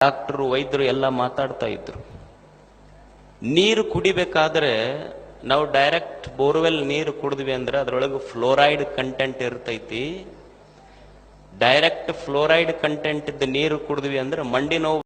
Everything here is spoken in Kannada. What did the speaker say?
ಡಾಕ್ಟರ್, ವೈದ್ಯರು ಎಲ್ಲ ಮಾತಾಡ್ತಾ ಇದ್ರು. ನೀರು ಕುಡಿಬೇಕಾದ್ರೆ ನಾವು ಡೈರೆಕ್ಟ್ ಬೋರ್ವೆಲ್ ನೀರು ಕುಡಿದ್ವಿ ಅಂದ್ರೆ ಅದ್ರೊಳಗೆ ಫ್ಲೋರೈಡ್ ಕಂಟೆಂಟ್ ಇರ್ತೈತಿ. ಡೈರೆಕ್ಟ್ ಫ್ಲೋರೈಡ್ ಕಂಟೆಂಟ್ ಇದ್ದ ನೀರು ಕುಡಿದ್ವಿ ಅಂದ್ರೆ ಮಂಡಿ ನೋವು